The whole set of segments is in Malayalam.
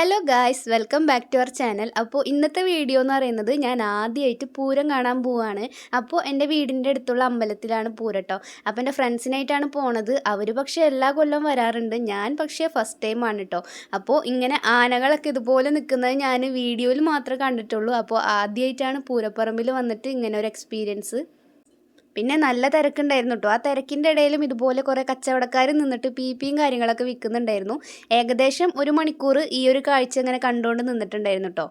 Hello guys welcome back to our channel അപ്പോൾ ഇന്നത്തെ വീഡിയോ എന്ന് പറയുന്നത് ഞാൻ ആദ്യമായിട്ട് പൂരം കാണാൻ പോവാണ്. അപ്പോൾ എന്റെ വീടിന്റെ അടുത്തുള്ള അമ്പലത്തിലാണ് പൂരട്ടോ അപ്പോൾ എന്റെ ഫ്രണ്ട്സിനായിട്ടാണ് പോണത്. അവർ പക്ഷേ എല്ലാ കൊല്ലം വരാറുണ്ട്. ഞാൻ പക്ഷേ ഫസ്റ്റ് ടൈം ആണ് കേട്ടോ അപ്പോൾ ഇങ്ങനെ ആനകളൊക്കെ ഇതുപോലെ നിൽക്കുന്നത് ഞാൻ വീഡിയോയിൽ മാത്രമേ കണ്ടിട്ടുള്ളൂ. അപ്പോൾ ആദ്യമായിട്ടാണ് പൂരപ്പറമ്പിൽ വന്നിട്ട് ഇങ്ങനെ ഒരു എക്സ്പീരിയൻസ് പിന്നെ നല്ല തിരക്കുണ്ടായിരുന്നു കേട്ടോ ആ തിരക്കിന്റെ ഇടയിലും ഇതുപോലെ കുറേ കച്ചവടക്കാർ നിന്നിട്ട് പി പിയും കാര്യങ്ങളൊക്കെ വിൽക്കുന്നുണ്ടായിരുന്നു ഏകദേശം ഒരു മണിക്കൂർ ഈ ഒരു കാഴ്ച ഇങ്ങനെ കണ്ടുകൊണ്ട് നിന്നിട്ടുണ്ടായിരുന്നു കേട്ടോ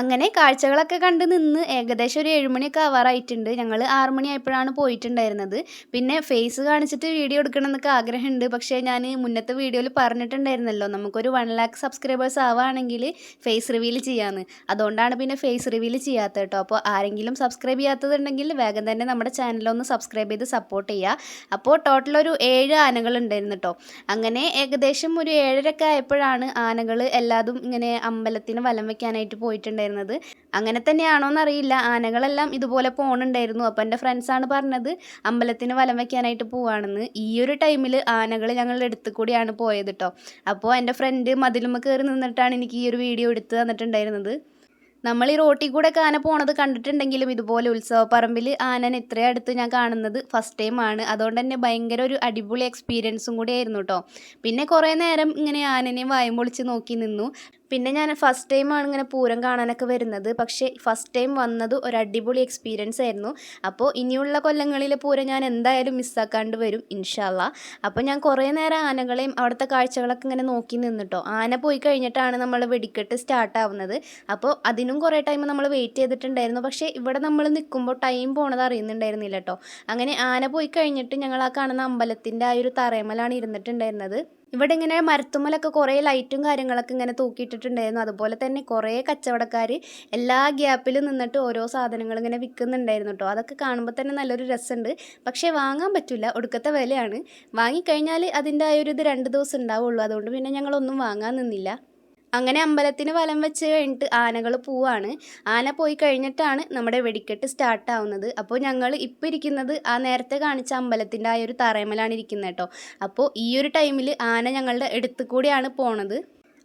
അങ്ങനെ കാഴ്ചകളൊക്കെ കണ്ട് നിന്ന് ഏകദേശം ഒരു ഏഴുമണിയൊക്കെ ആവാറായിട്ടുണ്ട്. ഞങ്ങൾ ആറുമണി ആയപ്പോഴാണ് പോയിട്ടുണ്ടായിരുന്നത്. പിന്നെ ഫേസ് കാണിച്ചിട്ട് വീഡിയോ എടുക്കണം എന്നൊക്കെ ആഗ്രഹമുണ്ട്. പക്ഷേ ഞാൻ മുന്നത്തെ വീഡിയോയിൽ പറഞ്ഞിട്ടുണ്ടായിരുന്നല്ലോ നമുക്കൊരു വൺ ലാക്ക് സബ്സ്ക്രൈബേഴ്സ് ആവുകയാണെങ്കിൽ ഫേസ് റിവീൽ ചെയ്യാമെന്ന് അതുകൊണ്ടാണ് പിന്നെ ഫേസ് റിവീൽ ചെയ്യാത്തത് കേട്ടോ. അപ്പോൾ ആരെങ്കിലും സബ്സ്ക്രൈബ് ചെയ്യാത്തതുണ്ടെങ്കിൽ വേഗം തന്നെ നമ്മുടെ ചാനലൊന്ന് സബ്സ്ക്രൈബ് ചെയ്ത് സപ്പോർട്ട് ചെയ്യുക. അപ്പോൾ ടോട്ടൽ ഒരു ഏഴ് ആനകൾ ഉണ്ടായിരുന്നു കേട്ടോ. അങ്ങനെ ഏകദേശം ഒരു ഏഴരയൊക്കെ ആയപ്പോഴാണ് ആനകൾ എല്ലാതും ഇങ്ങനെ അമ്പലത്തിന് വലം വയ്ക്കാനായിട്ട് പോയിട്ടുണ്ടായിരുന്നത്. അങ്ങനെ തന്നെയാണോന്ന് അറിയില്ല ആനകളെല്ലാം ഇതുപോലെ പോണുണ്ടായിരുന്നു. അപ്പോൾ എന്റെ ഫ്രണ്ട്സാണ് പറഞ്ഞത് അമ്പലത്തിന് വലം വെക്കാനായിട്ട് പോവാണെന്ന്. ഈ ഒരു ടൈമിൽ ആനകൾ ഞങ്ങളുടെ അടുത്ത് കൂടിയാണ് പോയത് കേട്ടോ അപ്പോൾ എന്റെ ഫ്രണ്ട് മതിലുമ്മ കയറി നിന്നിട്ടാണ് എനിക്ക് ഈ ഒരു വീഡിയോ എടുത്ത് തന്നിട്ടുണ്ടായിരുന്നത്. നമ്മൾ ഈ റോട്ടിൽ കൂടെ ആന പോണത് കണ്ടിട്ടുണ്ടെങ്കിലും ഇതുപോലെ ഉത്സവപ്പറമ്പിൽ ആനനെ ഇത്രയും അടുത്ത് ഞാൻ കാണുന്നത് ഫസ്റ്റ് ടൈം ആണ്. അതുകൊണ്ട് തന്നെ ഭയങ്കര ഒരു അടിപൊളി എക്സ്പീരിയൻസും കൂടി ആയിരുന്നു കേട്ടോ പിന്നെ കുറേ നേരം ഇങ്ങനെ ആനനെ വായും പൊളിച്ച് നോക്കി നിന്നു. പിന്നെ ഞാൻ ഫസ്റ്റ് ടൈമാണ് ഇങ്ങനെ പൂരം കാണാനൊക്കെ വരുന്നത്. പക്ഷേ ഫസ്റ്റ് ടൈം വന്നത് ഒരു അടിപൊളി എക്സ്പീരിയൻസ് ആയിരുന്നു. അപ്പോൾ ഇനിയുള്ള കൊല്ലങ്ങളിലെ പൂരം ഞാൻ എന്തായാലും മിസ്സാക്കാണ്ട് വരും ഇൻഷാല്ല അപ്പോൾ ഞാൻ കുറേ നേരം ആനകളെയും അവിടുത്തെ കാഴ്ചകളൊക്കെ ഇങ്ങനെ നോക്കി നിന്നിട്ടോ. ആന പോയി കഴിഞ്ഞിട്ടാണ് നമ്മൾ വെടിക്കെട്ട് സ്റ്റാർട്ട് ആവുന്നത്. അപ്പോൾ അതിനും കുറേ ടൈം നമ്മൾ വെയിറ്റ് ചെയ്തിട്ടുണ്ടായിരുന്നു. പക്ഷേ ഇവിടെ നമ്മൾ നിൽക്കുമ്പോൾ ടൈം പോണത് അറിയുന്നുണ്ടായിരുന്നില്ല കേട്ടോ അങ്ങനെ ആന പോയി കഴിഞ്ഞിട്ട് ഞങ്ങൾ ആ കാണുന്ന അമ്പലത്തിന്റെ ആ ഒരു തറയമലാണ് ഇരുന്നിട്ടുണ്ടായിരുന്നത്. ഇവിടെ ഇങ്ങനെ മരത്തുമ്മലൊക്കെ കുറേ ലൈറ്റും കാര്യങ്ങളൊക്കെ ഇങ്ങനെ തൂക്കിയിട്ടിട്ടുണ്ടായിരുന്നു. അതുപോലെ തന്നെ കുറേ കച്ചവടക്കാർ എല്ലാ ഗ്യാപ്പിലും നിന്നിട്ട് ഓരോ സാധനങ്ങൾ ഇങ്ങനെ വിൽക്കുന്നുണ്ടായിരുന്നു കേട്ടോ അതൊക്കെ കാണുമ്പോൾ തന്നെ നല്ലൊരു രസമുണ്ട് പക്ഷേ വാങ്ങാൻ പറ്റില്ല ഒടുക്കത്തെ വിലയാണ്. വാങ്ങിക്കഴിഞ്ഞാൽ അതിന്റെ ആ ഒരു ഇത് രണ്ട് ദിവസം ഉണ്ടാവുള്ളൂ. അതുകൊണ്ട് പിന്നെ ഞങ്ങളൊന്നും വാങ്ങാൻ നിന്നില്ല. അങ്ങനെ അമ്പലത്തിന് വലം വെച്ച് കഴിഞ്ഞിട്ട് ആനകൾ പോവാണ്. ആന പോയി കഴിഞ്ഞിട്ടാണ് നമ്മുടെ വെടിക്കെട്ട് സ്റ്റാർട്ട് ആവുന്നത്. അപ്പോൾ ഞങ്ങൾ ഇപ്പോൾ ഇരിക്കുന്നത് ആ നേരത്തെ കാണിച്ച അമ്പലത്തിന്റെ ആ ഒരു തറയമലാണ് ഇരിക്കുന്നത് കേട്ടോ. അപ്പോൾ ഈ ഒരു ടൈമിൽ ആന ഞങ്ങളുടെ അടുത്ത് കൂടിയാണ് പോണത്.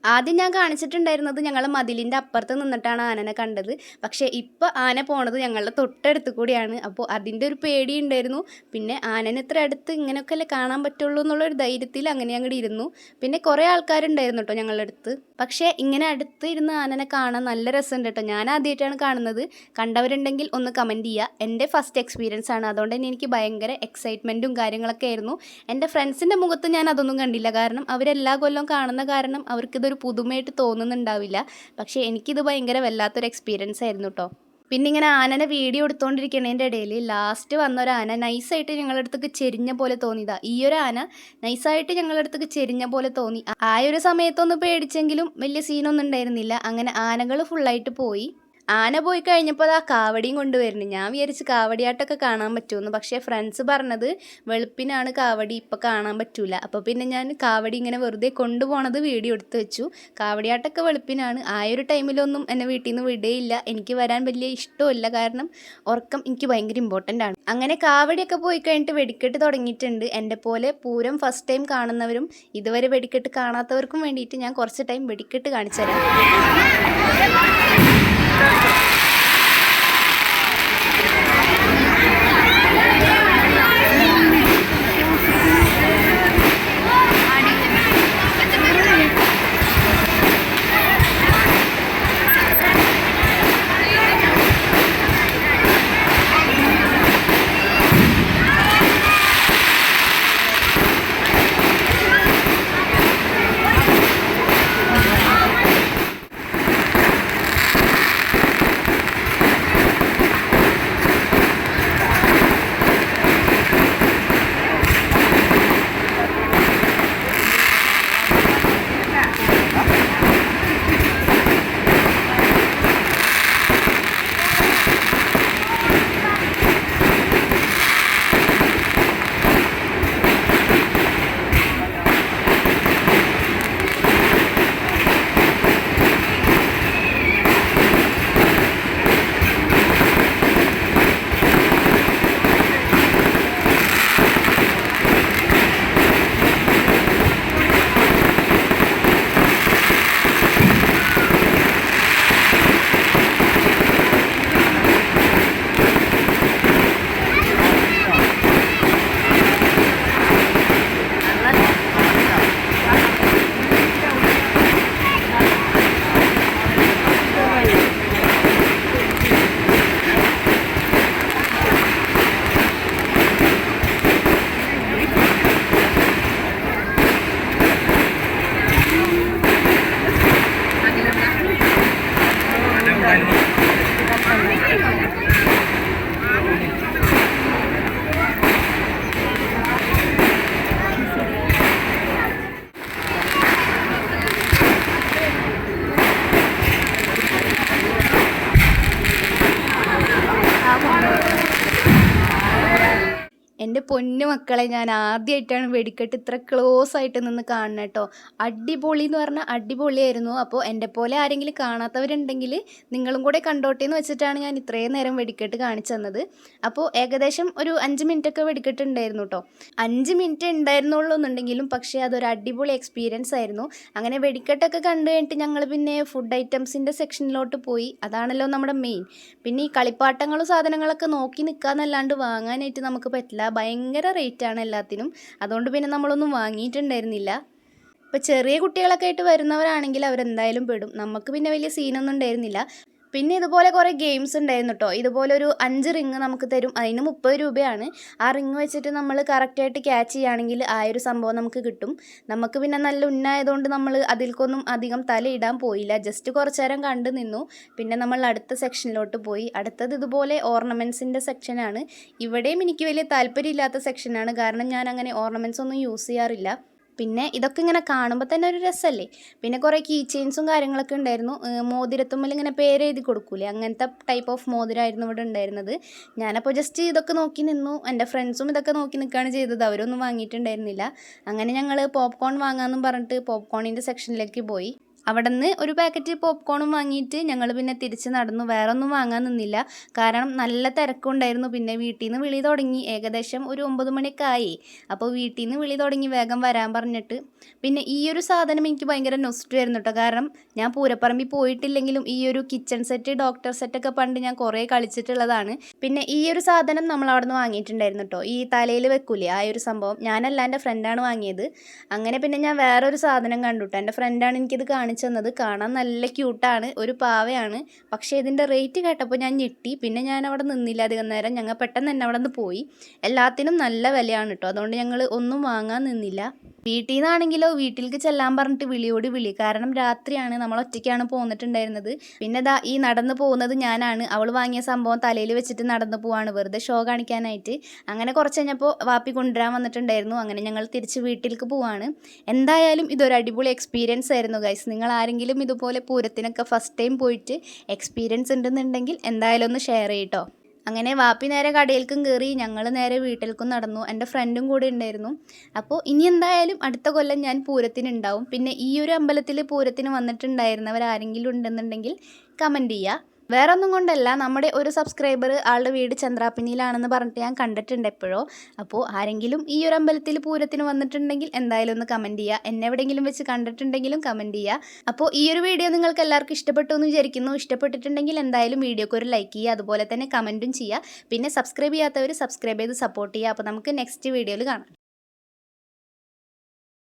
ആദ്യം ഞാൻ കാണിച്ചിട്ടുണ്ടായിരുന്നത് ഞങ്ങൾ മതിലിന്റെ അപ്പുറത്ത് നിന്നിട്ടാണ് ആനനെ കണ്ടത്. പക്ഷേ ഇപ്പോൾ ആന പോണത് ഞങ്ങളുടെ തൊട്ടടുത്ത് കൂടിയാണ്. അപ്പോൾ അതിന്റെ ഒരു പേടി ഉണ്ടായിരുന്നു. പിന്നെ ആനനെ ഇത്ര അടുത്ത് ഇങ്ങനെയൊക്കെ അല്ലേ കാണാൻ പറ്റുള്ളൂ എന്നുള്ളൊരു ധൈര്യത്തിൽ അങ്ങനെ അങ്ങോട്ട് ഇരുന്നു. പിന്നെ കുറേ ആൾക്കാരുണ്ടായിരുന്നു കേട്ടോ ഞങ്ങളുടെ അടുത്ത്. പക്ഷേ ഇങ്ങനെ അടുത്ത് ഇരുന്ന് ആനനെ കാണാൻ നല്ല രസമുണ്ട് കേട്ടോ ഞാൻ ആദ്യമായിട്ടാണ് കാണുന്നത്. കണ്ടവരുണ്ടെങ്കിൽ ഒന്ന് കമന്റ് ചെയ്യുക എന്റെ ഫസ്റ്റ് എക്സ്പീരിയൻസ് ആണ്. അതുകൊണ്ട് തന്നെ എനിക്ക് ഭയങ്കര എക്സൈറ്റ്മെന്റും കാര്യങ്ങളൊക്കെ ആയിരുന്നു. എന്റെ ഫ്രണ്ട്സിന്റെ മുഖത്ത് ഞാൻ അതൊന്നും കണ്ടില്ല. കാരണം അവരെല്ലാ കൊല്ലം കാണുന്ന കാരണം അവർക്കിതൊരു പുതുമയായിട്ട് തോന്നുന്നുണ്ടാവില്ല. പക്ഷേ എനിക്കിത് ഭയങ്കര വല്ലാത്തൊരു എക്സ്പീരിയൻസ് ആയിരുന്നു കേട്ടോ പിന്നെ ഇങ്ങനെ ആനനെ വീഡിയോ എടുത്തുകൊണ്ടിരിക്കണതിന്റെ ഇടയിൽ ലാസ്റ്റ് വന്ന ഒരു ആന നൈസായിട്ട് ഞങ്ങളുടെ അടുത്തേക്ക് ചെരിഞ്ഞ പോലെ തോന്നിയതാ ഈ ഒരു ആന നൈസായിട്ട് ഞങ്ങളുടെ അടുത്തേക്ക് ചെരിഞ്ഞ പോലെ തോന്നി. ആ ഒരു സമയത്തൊന്ന് പേടിച്ചെങ്കിലും വലിയ സീനൊന്നും ഉണ്ടായിരുന്നില്ല. അങ്ങനെ ആനകൾ ഫുള്ളായിട്ട് പോയി. ആന പോയി കഴിഞ്ഞപ്പോൾ അത് ആ കാവടിയും കൊണ്ടുവരുന്നു. ഞാൻ വിചാരിച്ച് കാവടിയാട്ടൊക്കെ കാണാൻ പറ്റുമെന്ന്. പക്ഷേ ഫ്രണ്ട്സ് പറഞ്ഞത് വെളുപ്പിനാണ് കാവടി ഇപ്പോൾ കാണാൻ പറ്റൂല. അപ്പോൾ പിന്നെ ഞാൻ കാവടി ഇങ്ങനെ വെറുതെ കൊണ്ടുപോണത് വീഡിയോ എടുത്ത് വെച്ചു. കാവടിയാട്ടൊക്കെ വെളുപ്പിനാണ്. ആ ഒരു ടൈമിലൊന്നും എന്നെ വീട്ടിൽ നിന്ന് വിടുകയില്ല എനിക്ക് വരാൻ വലിയ ഇഷ്ടമില്ല കാരണം ഉറക്കം എനിക്ക് ഭയങ്കര ഇമ്പോർട്ടന്റ് ആണ്. അങ്ങനെ കാവടിയൊക്കെ പോയി കഴിഞ്ഞിട്ട് വെടിക്കെട്ട് തുടങ്ങിയിട്ടുണ്ട്. എന്റെ പോലെ പൂരം ഫസ്റ്റ് ടൈം കാണുന്നവരും ഇതുവരെ വെടിക്കെട്ട് കാണാത്തവർക്കും വേണ്ടിയിട്ട് ഞാൻ കുറച്ച് ടൈം വെടിക്കെട്ട് കാണിച്ചു തരാം. Thank you. എന്റെ പൊന്നു മക്കളെ ഞാൻ ആദ്യമായിട്ടാണ് വെടിക്കെട്ട് ഇത്ര ക്ലോസ് ആയിട്ട് നിന്ന് കാണുന്നത് കേട്ടോ അടിപൊളി എന്ന് പറഞ്ഞാൽ അടിപൊളിയായിരുന്നു. അപ്പോൾ എന്റെ പോലെ ആരെങ്കിലും കാണാത്തവരുണ്ടെങ്കിൽ നിങ്ങളും കൂടെ കണ്ടോട്ടെ എന്ന് വെച്ചിട്ടാണ് ഞാൻ ഇത്രയും നേരം വെടിക്കെട്ട് കാണിച്ചു തന്നത്. അപ്പോൾ ഏകദേശം ഒരു അഞ്ച് മിനിറ്റൊക്കെ വെടിക്കെട്ട് ഉണ്ടായിരുന്നു കേട്ടോ അഞ്ച് മിനിറ്റ് ഉണ്ടായിരുന്നുള്ളൂ എന്നുണ്ടെങ്കിലും പക്ഷേ അതൊരു അടിപൊളി എക്സ്പീരിയൻസ് ആയിരുന്നു. അങ്ങനെ വെടിക്കെട്ടൊക്കെ കണ്ടു കഴിഞ്ഞിട്ട് ഞങ്ങൾ പിന്നെ ഫുഡ് ഐറ്റംസിന്റെ സെക്ഷനിലോട്ട് പോയി. അതാണല്ലോ നമ്മുടെ മെയിൻ പിന്നെ ഈ കളിപ്പാട്ടങ്ങളും സാധനങ്ങളൊക്കെ നോക്കി നിൽക്കാന്നല്ലാണ്ട് വാങ്ങാനായിട്ട് നമുക്ക് പറ്റില്ല. റേറ്റാണ് എല്ലാത്തിനും. അതുകൊണ്ട് പിന്നെ നമ്മളൊന്നും വാങ്ങിയിട്ടുണ്ടായിരുന്നില്ല. ഇപ്പോൾ ചെറിയ കുട്ടികളൊക്കെ ആയിട്ട് വരുന്നവരാണെങ്കിൽ അവരെന്തായാലും പെടും. നമുക്ക് പിന്നെ വലിയ സീനൊന്നും ഉണ്ടായിരുന്നില്ല. പിന്നെ ഇതുപോലെ കുറേ ഗെയിംസ് ഉണ്ടായിരുന്നു കേട്ടോ ഇതുപോലെ ഒരു അഞ്ച് റിങ് നമുക്ക് തരും. അതിന് മുപ്പത് രൂപയാണ്. ആ റിങ് വെച്ചിട്ട് നമ്മൾ കറക്റ്റായിട്ട് ക്യാച്ച് ചെയ്യുകയാണെങ്കിൽ ആ ഒരു സംഭവം നമുക്ക് കിട്ടും. നമുക്ക് പിന്നെ നല്ല ഉന്നായതുകൊണ്ട് നമ്മൾ അതിൽക്കൊന്നും അധികം തലയിടാൻ പോയില്ല. ജസ്റ്റ് കുറച്ച് നേരം കണ്ടു നിന്നു. പിന്നെ നമ്മൾ അടുത്ത സെക്ഷനിലോട്ട് പോയി. അടുത്തത് ഇതുപോലെ ഓർണമെന്റ്സിന്റെ സെക്ഷനാണ് ഇവിടെയും എനിക്ക് വലിയ താല്പര്യമില്ലാത്ത സെക്ഷനാണ് കാരണം ഞാൻ അങ്ങനെ ഓർണമെന്റ്സ് ഒന്നും യൂസ് ചെയ്യാറില്ല. പിന്നെ ഇതൊക്കെ ഇങ്ങനെ കാണുമ്പോൾ തന്നെ ഒരു രസമല്ലേ പിന്നെ കുറേ കീ ചെയിൻസും കാര്യങ്ങളൊക്കെ ഉണ്ടായിരുന്നു. മോതിരത്തുമ്മൽ ഇങ്ങനെ പേര് കൊടുക്കൂലേ? അങ്ങനത്തെ ടൈപ്പ് ഓഫ് മോതിരമായിരുന്നു ഇവിടെ ഉണ്ടായിരുന്നത്. ഞാനപ്പോൾ ജസ്റ്റ് ഇതൊക്കെ നോക്കി നിന്നു. എന്റെ ഫ്രണ്ട്സും ഇതൊക്കെ നോക്കി നിൽക്കുകയാണ് ചെയ്തത്. അവരൊന്നും വാങ്ങിയിട്ടുണ്ടായിരുന്നില്ല. അങ്ങനെ ഞങ്ങൾ പോപ്കോൺ വാങ്ങാമെന്നും പറഞ്ഞിട്ട് പോപ്കോണിന്റെ സെക്ഷനിലേക്ക് പോയി. അവിടെ നിന്ന് ഒരു പാക്കറ്റ് പോപ്കോണും വാങ്ങിയിട്ട് ഞങ്ങൾ പിന്നെ തിരിച്ച് നടന്നു. വേറെ ഒന്നും വാങ്ങാൻ നിന്നില്ല. കാരണം നല്ല തിരക്കുണ്ടായിരുന്നു. പിന്നെ വീട്ടിൽ നിന്ന് വിളി തുടങ്ങി. ഏകദേശം ഒരു ഒമ്പത് മണിയൊക്കെ ആയി. അപ്പോൾ വീട്ടിൽ നിന്ന് വിളി തുടങ്ങി വേഗം വരാൻ പറഞ്ഞിട്ട്. പിന്നെ ഈ ഒരു സാധനം എനിക്ക് ഭയങ്കര നൊസ്റ്റ് ആയിരുന്നു കേട്ടോ കാരണം ഞാൻ പൂരപ്പറമ്പിൽ പോയിട്ടില്ലെങ്കിലും ഈ ഒരു കിച്ചൺ സെറ്റ് ഡോക്ടർ സെറ്റൊക്കെ പണ്ട് ഞാൻ കുറേ കളിച്ചിട്ടുള്ളതാണ്. പിന്നെ ഈ ഒരു സാധനം നമ്മൾ അവിടെ നിന്ന് വാങ്ങിയിട്ടുണ്ടായിരുന്നു കേട്ടോ ഈ തലയിൽ വെക്കൂലേ? ആ ഒരു സംഭവം. ഞാനല്ല എന്റെ ഫ്രണ്ടാണ് വാങ്ങിയത്. അങ്ങനെ പിന്നെ ഞാൻ വേറൊരു സാധനം കണ്ടു കേട്ടോ എന്റെ ഫ്രണ്ടാണ് എനിക്കിത് കാണിച്ചു തന്നത് കാണാൻ നല്ല ക്യൂട്ടാണ് ഒരു പാവയാണ്. പക്ഷേ ഇതിന്റെ റേറ്റ് കേട്ടപ്പോൾ ഞാൻ ഞെട്ടി. പിന്നെ ഞാൻ അവിടെ നിന്നില്ല അധികം നേരം. ഞങ്ങൾ പെട്ടെന്ന് തന്നെ അവിടെ നിന്ന് പോയി. എല്ലാത്തിനും നല്ല വിലയാണ് കേട്ടോ അതുകൊണ്ട് ഞങ്ങൾ ഒന്നും വാങ്ങാൻ നിന്നില്ല. വീട്ടിൽ നിന്നാണെങ്കിലോ വീട്ടിലേക്ക് ചെല്ലാൻ പറഞ്ഞിട്ട് വിളിയോട് വിളി. കാരണം രാത്രിയാണ് നമ്മൾ ഒറ്റയ്ക്കാണ് പോന്നിട്ടുണ്ടായിരുന്നത്. പിന്നെ ദാ ഈ നടന്നു പോകുന്നത് ഞാനാണ്. അവൾ വാങ്ങിയ സംഭവം തലയിൽ വെച്ചിട്ട് നടന്നു പോവാണ്. വെറുതെ ഷോ കാണിക്കാനായിട്ട്. അങ്ങനെ കുറച്ച് കഴിഞ്ഞപ്പോൾ വാപ്പി കൊണ്ടുവരാൻ വന്നിട്ടുണ്ടായിരുന്നു. അങ്ങനെ ഞങ്ങൾ തിരിച്ച് വീട്ടിലേക്ക് പോവാണ്. എന്തായാലും ഇതൊരു അടിപൊളി എക്സ്പീരിയൻസ് ആയിരുന്നു ഗൈസ് നിങ്ങൾ ആരെങ്കിലും ഇതുപോലെ പൂരത്തിനൊക്കെ ഫസ്റ്റ് ടൈം പോയിട്ട് എക്സ്പീരിയൻസ് ഉണ്ടെന്നുണ്ടെങ്കിൽ എന്തായാലും ഒന്ന് ഷെയർ ചെയ്യട്ടോ അങ്ങനെ വാപ്പി നേരെ കടയിൽക്കും കയറി ഞങ്ങൾ നേരെ വീട്ടിലേക്കും നടന്നു. എന്റെ ഫ്രണ്ടും കൂടെ ഉണ്ടായിരുന്നു. അപ്പോൾ ഇനി എന്തായാലും അടുത്ത കൊല്ലം ഞാൻ പൂരത്തിനുണ്ടാവും പിന്നെ ഈ ഒരു അമ്പലത്തിൽ പൂരത്തിന് വന്നിട്ടുണ്ടായിരുന്നവർ ആരെങ്കിലും ഉണ്ടെന്നുണ്ടെങ്കിൽ കമന്റ് ചെയ്യുക വേറെ ഒന്നും കൊണ്ടല്ല. നമ്മുടെ ഒരു സബ്സ്ക്രൈബർ ആളുടെ വീട് ചന്ദ്രാപ്പിനിയിലാണെന്ന് പറഞ്ഞിട്ട് ഞാൻ കണ്ടിട്ടുണ്ട് എപ്പോഴോ. അപ്പോൾ ആരെങ്കിലും ഈ ഒരു അമ്പലത്തിൽ പൂരത്തിന് വന്നിട്ടുണ്ടെങ്കിൽ എന്തായാലും ഒന്ന് കമന്റ് ചെയ്യുക എന്നെ എവിടെയെങ്കിലും വെച്ച് കണ്ടിട്ടുണ്ടെങ്കിലും കമന്റ് ചെയ്യുക അപ്പോൾ ഈ ഒരു വീഡിയോ നിങ്ങൾക്ക് എല്ലാവർക്കും ഇഷ്ടപ്പെട്ടു എന്ന് വിചാരിക്കുന്നു. ഇഷ്ടപ്പെട്ടിട്ടുണ്ടെങ്കിൽ എന്തായാലും വീഡിയോക്ക് ഒരു ലൈക്ക് ചെയ്യുക. അതുപോലെ തന്നെ കമന്റും ചെയ്യുക പിന്നെ സബ്സ്ക്രൈബ് ചെയ്യാത്തവർ സബ്സ്ക്രൈബ് ചെയ്ത് സപ്പോർട്ട് ചെയ്യുക. അപ്പോൾ നമുക്ക് നെക്സ്റ്റ് വീഡിയോയിൽ കാണാം.